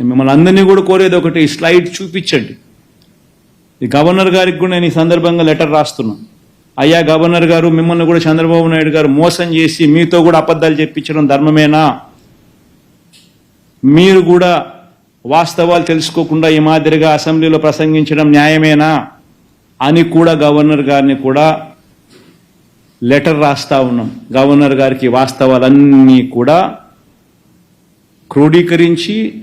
మిమ్మల్ని అందరినీ కూడా కోరేది ఒకటి స్లైడ్ చూపించండి. ఈ గవర్నర్ గారికి కూడా నేను ఈ సందర్భంగా లెటర్ రాస్తున్నాను అయ్యా గవర్నర్ గారు మిమ్మల్ని కూడా చంద్రబాబు నాయుడు గారు మోసం చేసి మీతో కూడా అబద్ధాలు చెప్పించడం ధర్మమేనా? మీరు కూడా వాస్తవాలు తెలుసుకోకుండా ఈ మాదిరిగా అసెంబ్లీలో ప్రసంగించడం న్యాయమేనా? అని కూడా గవర్నర్ గారిని కూడా లెటర్ రాస్తా ఉన్నాం. గవర్నర్ గారికి వాస్తవాలన్నీ కూడా క్రోడీకరించి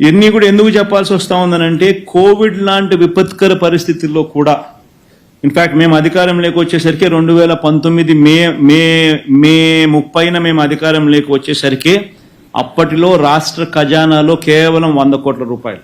ఇవన్నీ కూడా ఎందుకు చెప్పాల్సి వస్తా ఉందనంటే కోవిడ్ లాంటి విపత్కర పరిస్థితుల్లో కూడా. ఇన్ఫ్యాక్ట్ మేము అధికారంలోకి వచ్చేసరికి రెండు వేల పంతొమ్మిది మే మే మే ముప్పైన మేము అధికారంలోకి వచ్చేసరికి అప్పటిలో రాష్ట్ర ఖజానాలో కేవలం వంద కోట్ల రూపాయలు.